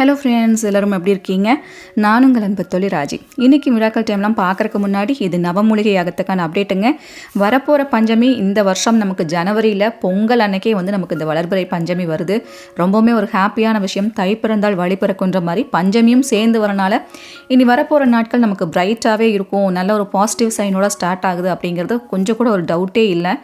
Hello friends எல்லோரும் எப்படி இருக்கீங்க? நானுங்கள் உங்கள் அன்பு தொழி ராஜி. இன்றைக்கி விழாக்கள் டைம்லாம் பார்க்குறக்கு முன்னாடி இது நவமூலிகை யாகத்துக்கான அப்டேட்டுங்க வரப்போகிற பஞ்சமி இந்த வருஷம் நமக்கு ஜனவரியில் பொங்கல் அன்னைக்கே வந்து நமக்கு இந்த வளர்பிறை பஞ்சமி வருது. ரொம்பவுமே ஒரு ஹாப்பியான விஷயம். தை பிறந்தால் வழி பிறக்குன்ற மாதிரி பஞ்சமியும் சேர்ந்து வரனால இனி வரப்போகிற நாட்கள் நமக்கு பிரைட்டாகவே இருக்கும். நல்ல ஒரு பாசிட்டிவ் சைனோட ஸ்டார்ட் ஆகுது அப்படிங்கிறது கொஞ்சம் கூட ஒரு டவுட்டே இல்லை.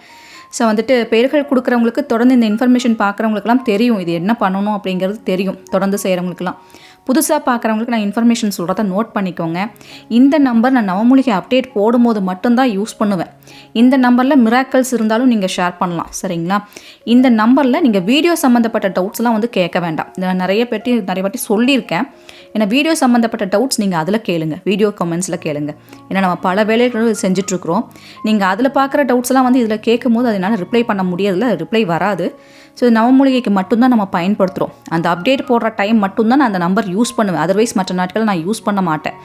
ஸோ வந்துட்டு பெயர்கள் கொடுக்குறவங்களுக்கு தொடர்ந்து இந்த இன்ஃபர்மேஷன் பார்க்குறவங்களுக்குலாம் தெரியும். இது என்ன பண்ணணும் அப்படிங்கிறது தெரியும் தொடர்ந்து செய்கிறவங்களுக்குலாம் புதுசாக பார்க்குறவங்களுக்கு நான் இன்ஃபர்மேஷன் சொல்கிறத நோட் பண்ணிக்கோங்க. இந்த நம்பர் நான் நவமூலிகை அப்டேட் போடும்போது மட்டும்தான் யூஸ் பண்ணுவேன். இந்த நம்பரில் மிராக்கல்ஸ் இருந்தாலும் நீங்கள் ஷேர் பண்ணலாம் சரிங்களா? இந்த நம்பரில் நீங்கள் வீடியோ சம்மந்தப்பட்ட டவுட்ஸ்லாம் வந்து கேட்க வேண்டாம். நான் நிறைய பேட்டி நிறைய வாட்டி சொல்லியிருக்கேன். ஏன்னா வீடியோ சம்மந்தப்பட்ட டவுட்ஸ் நீங்கள் அதில் கேளுங்க. வீடியோ கமெண்ட்ஸில் கேளுங்க. ஏன்னா நம்ம பல வேலைகள் செஞ்சிட்ருக்குறோம். நீங்கள் அதில் பார்க்குற டவுட்ஸ்லாம் வந்து இதில் கேட்கும் போது அதனால் ரிப்ளை பண்ண முடியாதுல ரிப்ளை வராது. ஸோ நவமூலிகைக்கு மட்டும்தான் நம்ம பயன்படுத்துகிறோம் அந்த அப்டேட் போடுற டைம் மட்டும்தான் நான் அந்த நம்பர் யூஸ் பண்ணுவேன். அதர்வைஸ் மற்ற நாட்கள் நான் யூஸ் பண்ண மாட்டேன்.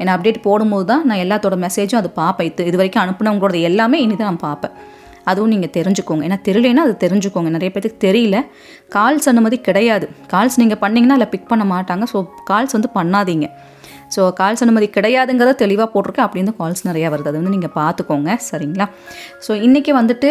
ஏன்னா அப்டேட் போடும்போது தான் நான் எல்லாத்தோட மெசேஜும் அது பார்ப்பேன். இது இது வரைக்கும் அனுப்புனவங்களோட எல்லாமே இனி தான் நான் பார்ப்பேன். அதுவும் நீங்கள் தெரிஞ்சுக்கோங்க. ஏன்னா தெரியலனா அது தெரிஞ்சுக்கோங்க. நிறைய பேருக்கு தெரியல. கால்ஸ் அனுமதி கிடையாது. கால்ஸ் நீங்கள் பண்ணிங்கன்னா அதில் பிக் பண்ண மாட்டாங்க. ஸோ கால்ஸ் வந்து பண்ணாதீங்க. ஸோ கால்ஸ் அனுமதி கிடையாதுங்கிறத தெளிவாக போட்டிருக்கேன். அப்படின்னு கால்ஸ் நிறையா வருது. அது வந்து நீங்கள் பார்த்துக்கோங்க. சரிங்களா? ஸோ இன்றைக்கி வந்துட்டு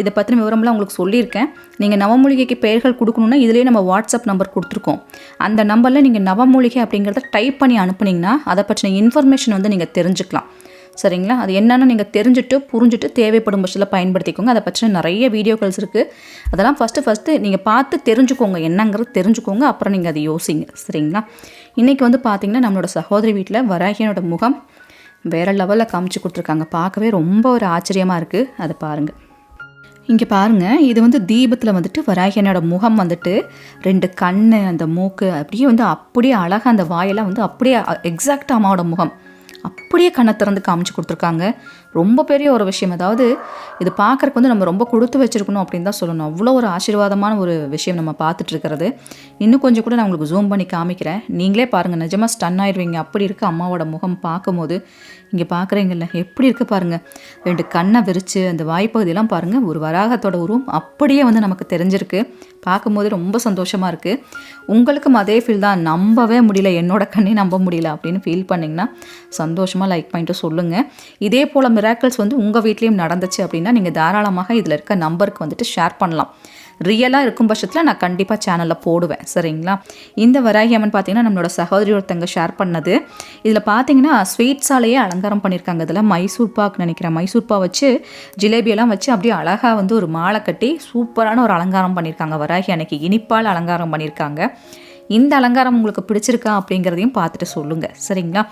இதை பற்றின விவரம்லாம் உங்களுக்கு சொல்லியிருக்கேன். நீங்கள் நவமூலிகைக்கு பெயர்கள் கொடுக்கணுன்னா இதுலேயே நம்ம வாட்ஸ்அப் நம்பர் கொடுத்துருக்கோம். அந்த நம்பரில் நீங்கள் நவமூலிகை அப்படிங்கிறத டைப் பண்ணி அனுப்புனீங்கன்னா அதை பற்றின இன்ஃபர்மேஷன் வந்து நீங்கள் தெரிஞ்சுக்கலாம். சரிங்களா? அது என்னென்னு நீங்கள் தெரிஞ்சுட்டு புரிஞ்சுட்டு தேவைப்படும் பட்சத்தில் பயன்படுத்திக்கோங்க. அதை பற்றின நிறைய வீடியோக்கள்ஸ் இருக்குது அதெல்லாம் ஃபஸ்ட்டு ஃபஸ்ட்டு நீங்கள் பார்த்து தெரிஞ்சுக்கோங்க. என்னங்கிறது தெரிஞ்சுக்கோங்க. அப்புறம் நீங்கள் அதை யோசிங்க. சரிங்களா? இன்றைக்கி வந்து பார்த்திங்கன்னா நம்மளோட சகோதரி வீட்டில் வராகியனோட முகம் வேறு லெவலில் காமிச்சு கொடுத்துருக்காங்க. பார்க்கவே ரொம்ப ஒரு ஆச்சரியமாக இருக்குது அதை பாருங்கள் இங்கே பாருங்கள் இது வந்து தீபத்தில் வந்துட்டு வராகியனோட முகம் வந்துட்டு ரெண்டு கண் அந்த மூக்கு அப்படியே வந்து அப்படியே அழகாக அந்த வாயெல்லாம் வந்து அப்படியே எக்ஸாக்ட் அம்மாவோட முகம். அப்படியே கண்ணை திறந்து காமிச்சு கொடுத்துருக்காங்க. ரொம்ப பெரிய ஒரு விஷயம். அதாவது இது பார்க்குறக்கு வந்து நம்ம ரொம்ப கொடுத்து வச்சுருக்கணும் அப்படின்னு தான் சொல்லணும். அவ்வளோ ஒரு ஆசீர்வாதமான ஒரு விஷயம் நம்ம பார்த்துட்ருக்கிறது இன்னும் கொஞ்சம் கூட நான் உங்களுக்கு ஜூம் பண்ணி காமிக்கிறேன். நீங்களே பாருங்கள் நிஜமாக ஸ்டன் ஆயிடுவீங்க அப்படி இருக்குது அம்மாவோட முகம் பார்க்கும்போது. இங்கே பார்க்குறீங்கல்ல எப்படி இருக்குது பாருங்கள் ரெண்டு கண்ணை விரித்து அந்த வாய்ப்பகுதியெல்லாம் பாருங்கள் ஒரு வராகத்தோட உருவம் அப்படியே வந்து நமக்கு தெரிஞ்சிருக்கு. பார்க்கும்போது ரொம்ப சந்தோஷமாக இருக்குது உங்களுக்கும் அதே ஃபீல் தான். நம்பவே முடியல. என்னோட கண்ணே நம்ப முடியல அப்படின்னு ஃபீல் பண்ணிங்கன்னா சந்தோஷமாக லைக் பண்ணிட்டு சொல்லுங்கள் இதே போல் மிராக்கிள்ஸ் வந்து உங்கள் வீட்லேயும் நடந்துச்சு அப்படின்னா நீங்கள் தாராளமாக இதில் இருக்க நம்பருக்கு வந்துட்டு ஷேர் பண்ணலாம். ரியலாக இருக்கும் பட்சத்தில் நான் கண்டிப்பாக சேனலில் போடுவேன். சரிங்களா? இந்த வராகி அம்மன் பார்த்தீங்கன்னா நம்மளோட சகோதரி ஒருத்தங்க ஷேர் பண்ணது. இதில் பார்த்தீங்கன்னா ஸ்வீட்ஸாலேயே அலங்காரம் பண்ணியிருக்காங்க இதில் மைசூர் பாக் நினைக்கிறேன். மைசூர் பா வச்சு ஜிலேபியெல்லாம் வச்சு அப்படியே அழகாக வந்து ஒரு மாலை கட்டி சூப்பரான ஒரு அலங்காரம் பண்ணியிருக்காங்க வராகி அன்னைக்கு இனிப்பால் அலங்காரம் பண்ணியிருக்காங்க இந்த அலங்காரம் உங்களுக்கு பிடிச்சிருக்கா அப்படிங்கிறதையும் பார்த்துட்டு சொல்லுங்கள் சரிங்களா?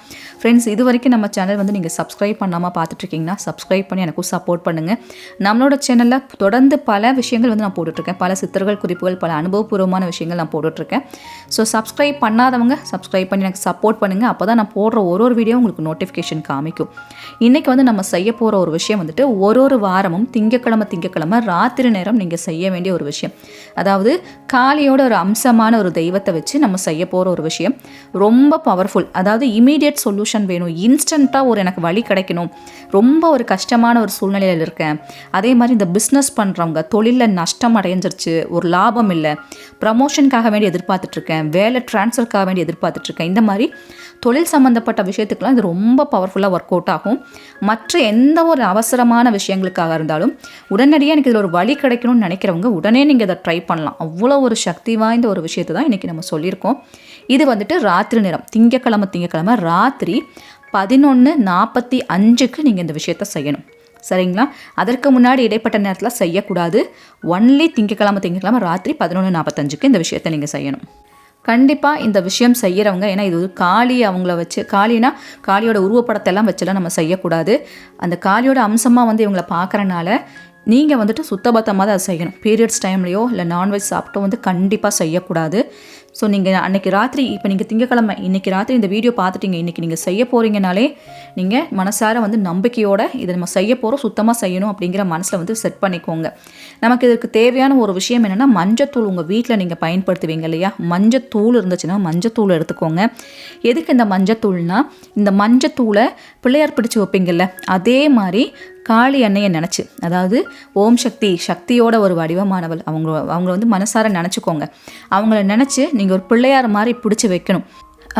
ஃப்ரெண்ட்ஸ் இது வரைக்கும் நம்ம சேனல் வந்து நீங்கள் சப்ஸ்கிரைப் பண்ணாமல் பார்த்துட்ருக்கீங்கன்னா சப்ஸ்கிரைப் பண்ணி எனக்கும் சப்போர்ட் பண்ணுங்கள் நம்மளோட சேனலில் தொடர்ந்து பல விஷயங்கள் வந்து நான் போட்டுட்ருக்கேன். பல சித்தர்கள் குறிப்புகள் பல அனுபவபூர்வமான விஷயங்கள் நான் போட்டுட்ருக்கேன். ஸோ சப்ஸ்கிரைப் பண்ணாதவங்க சப்ஸ்கிரைப் பண்ணி எனக்கு சப்போர்ட் பண்ணுங்கள் அப்போ தான் நான் போடுற ஒரு ஒரு வீடியோ உங்களுக்கு நோட்டிஃபிகேஷன் காமிக்கும். இன்றைக்கி வந்து நம்ம செய்ய போகிற ஒரு விஷயம் வந்துட்டு ஒரு ஒரு வாரமும் திங்கக்கிழமை திங்கக்கிழமை ராத்திரி நேரம் நீங்கள் செய்ய வேண்டிய ஒரு விஷயம். அதாவது காளியோட ஒரு அம்சமான ஒரு தெய்வத்தை வச்சு நம்ம செய்ய போகிற ஒரு விஷயம். ரொம்ப பவர்ஃபுல் அதாவது இமீடியட் சொல்யூஷன் வேணும். இன்ஸ்டண்ட்டாக ஒரு எனக்கு வழி கிடைக்கணும். ரொம்ப ஒரு கஷ்டமான ஒரு சூழ்நிலையில் இருக்கேன். அதே மாதிரி இந்த பிஸ்னஸ் பண்ணுறவங்க தொழிலில் நஷ்டம் அடைஞ்சிருச்சு ஒரு லாபம் இல்லை ப்ரமோஷனுக்காக வேண்டி எதிர்பார்த்துட்ருக்கேன் வேலை ட்ரான்ஸ்ஃபருக்காக வேண்டி எதிர்பார்த்துட்ருக்கேன் இந்த மாதிரி தொழில் சம்மந்தப்பட்ட விஷயத்துக்கெலாம் இது ரொம்ப பவர்ஃபுல்லாக ஒர்க் அவுட் ஆகும். மற்ற எந்த ஒரு அவசரமான விஷயங்களுக்காக இருந்தாலும் உடனடியாக எனக்கு இதில் ஒரு வழி கிடைக்கணும்னு நினைக்கிறவங்க உடனே நீங்கள் இதை ட்ரை பண்ணலாம். அவ்வளோ ஒரு சக்தி வாய்ந்த ஒரு விஷயத்தை தான் இன்றைக்கி நம்ம சொல்லியிருக்கோம். இது வந்துட்டு ராத்திரி நேரம் திங்கக்கிழமை திங்கக்கிழமை ராத்திரி பதினொன்று நாற்பத்தி அஞ்சுக்கு நீங்கள் இந்த விஷயத்த செய்யணும். சரிங்களா? அதற்கு முன்னாடி இடைப்பட்ட நேரத்தில் செய்யக்கூடாது. ஒன்லி திங்கக்கிழமை திங்கக்கிழமை ராத்திரி பதினொன்று நாற்பத்தஞ்சுக்கு இந்த விஷயத்தை நீங்கள் செய்யணும். கண்டிப்பாக இந்த விஷயம் செய்கிறவங்க ஏன்னா இது ஒரு காளி அவங்கள வச்சு காளினா காளியோட உருவப்படத்தை எல்லாம் வச்செல்லாம் நம்ம செய்யக்கூடாது. அந்த காளியோட அம்சமாக வந்து இவங்களை பார்க்குறனால நீங்கள் வந்துட்டு சுத்தபத்தமாக தான் அதை செய்யணும். பீரியட்ஸ் டைம்லையோ இல்லை நான்வெஜ் சாப்பிட்டோ வந்து கண்டிப்பாக செய்யக்கூடாது. ஸோ நீங்கள் அன்றைக்கி ராத்திரி இப்போ நீங்கள் திங்கக்கிழமை இன்றைக்கி ராத்திரி இந்த வீடியோ பார்த்துட்டீங்க. இன்றைக்கி நீங்கள் செய்ய போகிறீங்கனாலே நீங்கள் மனசார வந்து நம்பிக்கையோடு இதை நம்ம செய்ய போகிறோம் சுத்தமாக செய்யணும் அப்படிங்கிற மனசில் வந்து செட் பண்ணிக்கோங்க. நமக்கு இதற்கு தேவையான ஒரு விஷயம் என்னென்னா மஞ்சத்தூள் உங்கள் வீட்டில் நீங்கள் பயன்படுத்துவீங்க இல்லையா? மஞ்சத்தூள் இருந்துச்சுன்னா மஞ்சத்தூள் எடுத்துக்கோங்க. எதுக்கு இந்த மஞ்சத்தூள்னால் இந்த மஞ்சத்தூளை பிள்ளையார் பிடிச்சி வைப்பீங்கள்ல அதே மாதிரி காளி அன்னையை நினச்சி அதாவது ஓம் சக்தி சக்தியோட ஒரு வடிவமானவள். அவங்க அவங்கள வந்து மனசார நினச்சிக்கோங்க. அவங்கள நினச்சி நீங்கள் ஒரு பிள்ளையார் மாதிரி பிடிச்சி வைக்கணும்.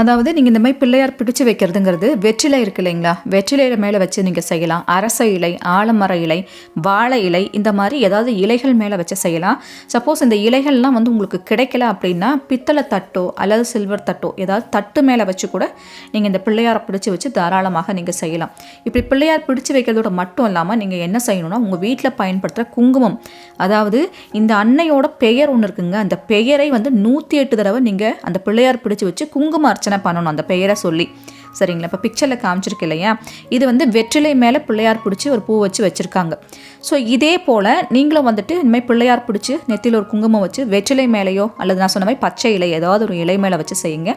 அதாவது நீங்கள் இந்த மாதிரி பிள்ளையார் பிடிச்சு வைக்கிறதுங்கிறது வெற்றிலை இருக்கு இல்லைங்களா? வெற்றிலையில மேலே வச்சு நீங்கள் செய்யலாம். அரச இலை ஆலமர இலை வாழை இலை இந்த மாதிரி ஏதாவது இலைகள் மேலே வச்சு செய்யலாம். சப்போஸ் இந்த இலைகள்லாம் வந்து உங்களுக்கு கிடைக்கல அப்படின்னா பித்தளை தட்டோ அல்லது சில்வர் தட்டோ ஏதாவது தட்டு மேலே வச்சு கூட நீங்கள் இந்த பிள்ளையாரை பிடிச்சி வச்சு தாராளமாக நீங்கள் செய்யலாம். இப்படி பிள்ளையார் பிடிச்சு வைக்கிறதோட மட்டும் இல்லாமல் நீங்கள் என்ன செய்யணும்னா உங்கள் வீட்டில் பயன்படுத்துகிற குங்குமம். அதாவது இந்த அன்னையோட பெயர் ஒன்று இருக்குங்க. அந்த பெயரை வந்து நூற்றி எட்டு தடவை நீங்கள் அந்த பிள்ளையார் பிடிச்சி வச்சு குங்குமம் அர்ச்சனை பண்ணணும் அந்த பெயரை சொல்லி. சரிங்களா? இப்போ பிக்சரில் காமிச்சிருக்கு இல்லையா? இது வந்து வெற்றிலை மேலே பிள்ளையார் பிடிச்சி ஒரு பூ வச்சு வச்சுருக்காங்க. ஸோ இதே போல் நீங்களும் வந்துட்டு இனிமேல் பிள்ளையார் பிடிச்சி நெத்தியில் ஒரு குங்குமம் வச்சு வெற்றிலை மேலேயோ அல்லது நான் சொன்ன மாதிரி பச்சை இலை ஏதாவது ஒரு இலை மேலே வச்சு செய்யுங்க.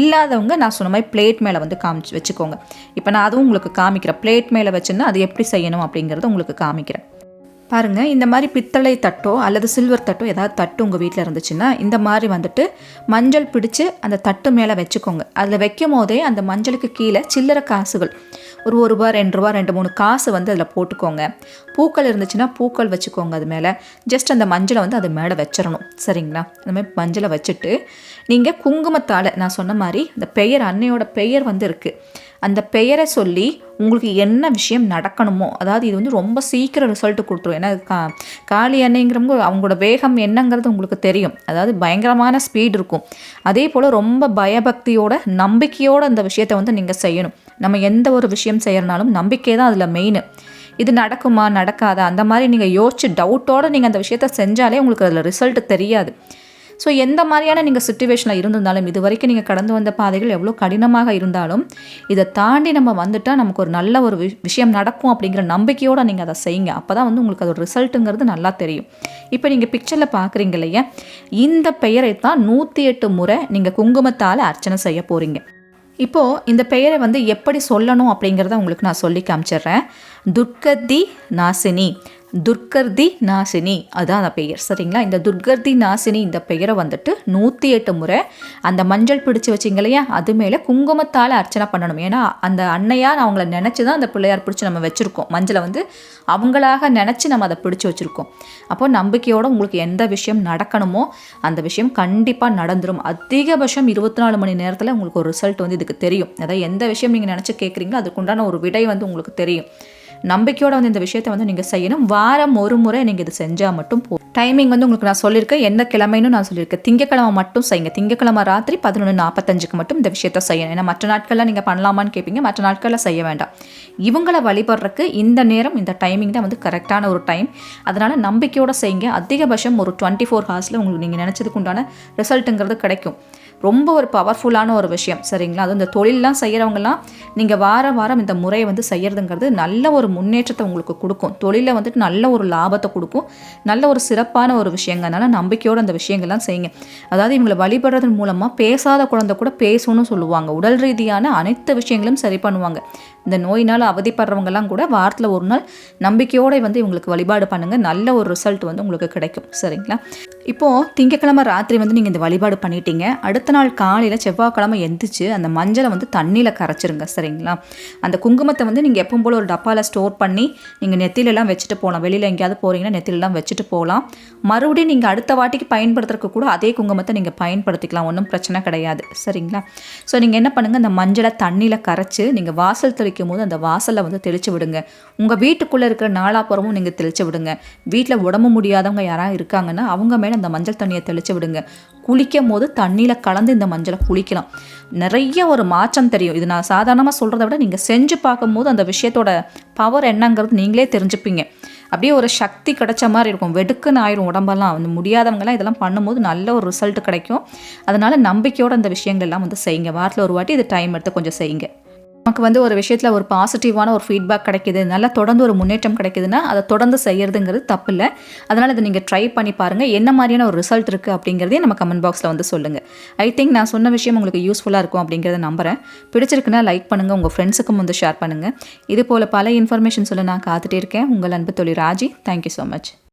இல்லாதவங்க நான் சொன்ன மாதிரி பிளேட் மேலே வந்து காமிச்சு வச்சுக்கோங்க. இப்போ நான் அதுவும் உங்களுக்கு காமிக்கிறேன். பிளேட் மேலே வச்சுன்னா அது எப்படி செய்யணும் அப்படிங்கிறத உங்களுக்கு காமிக்கிறேன். பாருங்கள் இந்த மாதிரி பித்தளை தட்டோ அல்லது சில்வர் தட்டோ ஏதாவது தட்டு உங்கள் வீட்டில் இருந்துச்சுன்னா இந்த மாதிரி வந்துட்டு மஞ்சள் பிடிச்சு அந்த தட்டு மேலே வச்சுக்கோங்க. அதில் வைக்கும் போதே அந்த மஞ்சளுக்கு கீழே சில்லற காசுகள் ஒரு ஒரு ரூபா ரெண்டு ரூபா ரெண்டு மூணு காசு வந்து அதில் போட்டுக்கோங்க. பூக்கள் இருந்துச்சுன்னா பூக்கள் வச்சுக்கோங்க அது மேலே. ஜஸ்ட் அந்த மஞ்சளை வந்து அது மேலே வச்சிடணும். சரிங்களா? அந்த மாதிரி மஞ்சளை வச்சுட்டு நீங்கள் குங்குமத்தால் நான் சொன்ன மாதிரி இந்த பெயர் அன்னையோட பெயர் வந்து இருக்குது அந்த பெயரை சொல்லி உங்களுக்கு என்ன விஷயம் நடக்கணுமோ அதாவது இது வந்து ரொம்ப சீக்கிரம் ரிசல்ட் கொடுத்துரும். ஏன்னா கா காளி அன்னைங்கிறவங்க அவங்களோட வேகம் என்னங்கிறது உங்களுக்கு தெரியும். அதாவது பயங்கரமான ஸ்பீட் இருக்கும். அதே போல் ரொம்ப பயபக்தியோட நம்பிக்கையோடு அந்த விஷயத்தை வந்து நீங்கள் செய்யணும். நம்ம எந்த ஒரு விஷயம் செய்யறனாலும் நம்பிக்கை தான் அதில் மெயின் இது நடக்குமா நடக்காதா? அந்த மாதிரி நீங்கள் யோசிச்சு டவுட்டோடு நீங்கள் அந்த விஷயத்த செஞ்சாலே உங்களுக்கு அதில் ரிசல்ட் தெரியாது. ஸோ எந்த மாதிரியான நீங்கள் சுச்சுவேஷனில் இருந்திருந்தாலும் இது வரைக்கும் நீங்கள் கடந்து வந்த பாதைகள் எவ்வளோ கடினமாக இருந்தாலும் இதை தாண்டி நம்ம வந்துட்டால் நமக்கு ஒரு நல்ல ஒரு விஷயம் நடக்கும் அப்படிங்கிற நம்பிக்கையோடு நீங்கள் அதை செய்யுங்க. அப்போ தான் வந்து உங்களுக்கு அதோட ரிசல்ட்டுங்கிறது நல்லா தெரியும். இப்போ நீங்கள் பிக்சரில் பார்க்குறீங்க இல்லையா? இந்த பெயரை தான் நூற்றி எட்டு முறை நீங்கள் குங்குமத்தால் அர்ச்சனை செய்ய போகிறீங்க இப்போது இந்த பெயரை வந்து எப்படி சொல்லணும் அப்படிங்கிறத உங்களுக்கு நான் சொல்லி காமிச்சிடுறேன். துர்கதி நாசினி. துர்கர்தி நாசினி அதான் அந்த பெயர். சரிங்களா? இந்த துர்கர்தி நாசினி இந்த பெயரை வந்துட்டு நூற்றி எட்டு முறை அந்த மஞ்சள் பிடிச்சி வச்சிங்க இல்லையா? அது மேலே குங்குமத்தால் அர்ச்சனை பண்ணணும். ஏன்னா அந்த அன்னையார் அவங்கள நினச்சி தான் அந்த பிள்ளையார் பிடிச்சி நம்ம வச்சுருக்கோம். மஞ்சளை வந்து அவங்களாக நினச்சி நம்ம அதை பிடிச்சி வச்சுருக்கோம். அப்போ நம்பிக்கையோடு உங்களுக்கு எந்த விஷயம் நடக்கணுமோ அந்த விஷயம் கண்டிப்பாக நடந்துடும் அதிகபட்சம் இருபத்தி நாலு மணி நேரத்தில் உங்களுக்கு ஒரு ரிசல்ட் வந்து இதுக்கு தெரியும். அதாவது எந்த விஷயம் நீங்கள் நினச்சி கேட்குறீங்களோ அதுக்குண்டான ஒரு விடை வந்து உங்களுக்கு தெரியும். நம்பிக்கையோட வந்து இந்த விஷயத்தை வந்து நீங்கள் செய்யணும். வாரம் ஒரு முறை நீங்கள் இது செஞ்சால் மட்டும் போ டைமிங் வந்து உங்களுக்கு நான் சொல்லியிருக்கேன். எந்த கிழமைன்னு நான் சொல்லியிருக்கேன். திங்கக்கிழமை மட்டும் செய்யுங்க. திங்கக்கிழமை ராத்திரி பதினொன்று நாற்பத்தஞ்சுக்கு மட்டும் இந்த விஷயத்த செய்யணும். ஏன்னா மற்ற நாட்களில் நீங்கள் பண்ணலாமான்னு கேட்பீங்க மற்ற நாட்களில் செய்ய வேண்டாம். இவங்களை வழிபடுறதுக்கு இந்த நேரம் இந்த டைமிங் தான் வந்து கரெக்டான ஒரு டைம் அதனால் நம்பிக்கையோடு செய்யுங்க. அதிகபட்சம் ஒரு டுவெண்ட்டி ஃபோர் ஹவர்ஸில் உங்களுக்கு நீங்கள் நினச்சதுக்கு உண்டான ரிசல்ட்டுங்கிறது கிடைக்கும். ரொம்ப ஒரு பவர்ஃபுல்லான ஒரு விஷயம். சரிங்களா? அது இந்த தொழிலெலாம் செய்கிறவங்கலாம் நீங்கள் வார வாரம் இந்த முறையை வந்து செய்கிறதுங்கிறது நல்ல ஒரு முன்னேற்றத்தை உங்களுக்கு கொடுக்கும். தொழிலில் வந்துட்டு நல்ல ஒரு லாபத்தை கொடுக்கும். நல்ல ஒரு சிறப்பு சிறப்பான ஒரு விஷயங்க. அதனால் நம்பிக்கையோடு அந்த விஷயங்கள்லாம் செய்யுங்க. அதாவது இவங்களை வழிபடுறதன் மூலமாக பேசாத குழந்தை கூட பேசணும்னு சொல்லுவாங்க. உடல் ரீதியான அனைத்து விஷயங்களும் சரி பண்ணுவாங்க. இந்த நோயினால் அவதிப்படுறவங்கலாம் கூட வாரத்தில் ஒரு நாள் நம்பிக்கையோடு வந்து இவங்களுக்கு வழிபாடு பண்ணுங்கள் நல்ல ஒரு ரிசல்ட் வந்து உங்களுக்கு கிடைக்கும். சரிங்களா? இப்போது திங்கக்கிழமை ராத்திரி வந்து நீங்கள் இந்த வழிபாடு பண்ணிட்டீங்க. அடுத்த நாள் காலையில் செவ்வாய்க்கிழமை எந்திரிச்சு அந்த மஞ்சளை வந்து தண்ணியில் கரைச்சிருங்க. சரிங்களா? அந்த குங்குமத்தை வந்து நீங்கள் எப்பவும் போல் ஒரு டப்பாவில் ஸ்டோர் பண்ணி நீங்கள் நெத்திலெல்லாம் வச்சுட்டு போகலாம். வெளியில் எங்கேயாவது போகிறீங்கன்னா நெத்திலெல்லாம் வச்சுட்டு போகலாம். மறுபடியும் நீங்கள் அடுத்த வாட்டிக்கு பயன்படுத்துறதுக்கு கூட அதே குங்குமத்தை நீங்கள் பயன்படுத்திக்கலாம். ஒன்றும் பிரச்சனை கிடையாது. சரிங்களா? ஸோ நீங்கள் என்ன பண்ணுங்கள் அந்த மஞ்சளை தண்ணியில் கரைச்சி நீங்கள் வாசல் தெளிக்கும் போது அந்த வாசலில் வந்து தெளித்து விடுங்க. உங்கள் வீட்டுக்குள்ளே இருக்கிற நாலாப்புறமும் நீங்கள் தெளித்து விடுங்க. வீட்டில் உடம்பு முடியாதவங்க யாராவது இருக்காங்கன்னா அவங்க மேலே அந்த மஞ்சள் தண்ணியை தெளித்து விடுங்க. குளிக்கும் போது தண்ணியில் கலந்து இந்த மஞ்சளை குளிக்கலாம். நிறைய ஒரு மாற்றம் தெரியும். இது நான் சாதாரணமாக சொல்கிறத விட நீங்கள் செஞ்சு பார்க்கும்போது அந்த விஷயத்தோட பவர் என்னங்கிறது நீங்களே தெரிஞ்சுப்பீங்க. அப்படியே ஒரு சக்தி கிடைச்ச மாதிரி இருக்கும். வெடுக்குன்னு ஆயிரும் உடம்பெல்லாம். வந்து முடியாதவங்கலாம் இதெல்லாம் பண்ணும்போது நல்ல ஒரு ரிசல்ட் கிடைக்கும். அதனால் நம்பிக்கையோடு அந்த விஷயங்கள் எல்லாம் வந்து செய்யுங்க. வாரத்தில் ஒரு வாட்டி இது டைம் எடுத்து கொஞ்சம் செய்யுங்க. நமக்கு வந்து ஒரு விஷயத்தில் ஒரு பாசிட்டிவான ஒரு ஃபீட்பேக் கிடைக்கிது நல்லா தொடர்ந்து ஒரு முன்னேற்றம் கிடைக்குதுன்னா அதை தொடர்ந்து செய்யறதுங்கிறது தப்பு இல்லை அதனால் இதை நீங்கள் ட்ரை பண்ணி பாருங்கள் என்ன மாதிரியான ஒரு ரிசல்ட் இருக்குது அப்படிங்கிறதையும் நம்ம கமெண்ட் பாக்ஸில் வந்து சொல்லுங்கள் ஐ திங்க் நான் சொன்ன விஷயம் உங்களுக்கு யூஸ்ஃபுல்லாக இருக்கும் அப்படிங்கிறத நம்புகிறேன் பிடிச்சிருக்குன்னா லைக் பண்ணுங்கள் உங்கள் ஃப்ரெண்ட்ஸுக்கும் வந்து ஷேர் பண்ணுங்கள் இது போல் பல இன்ஃபர்மேஷன் சொல்ல நான் காத்துட்டே இருக்கேன். உங்கள் அன்பு தொழில் ராஜி. Thank you so much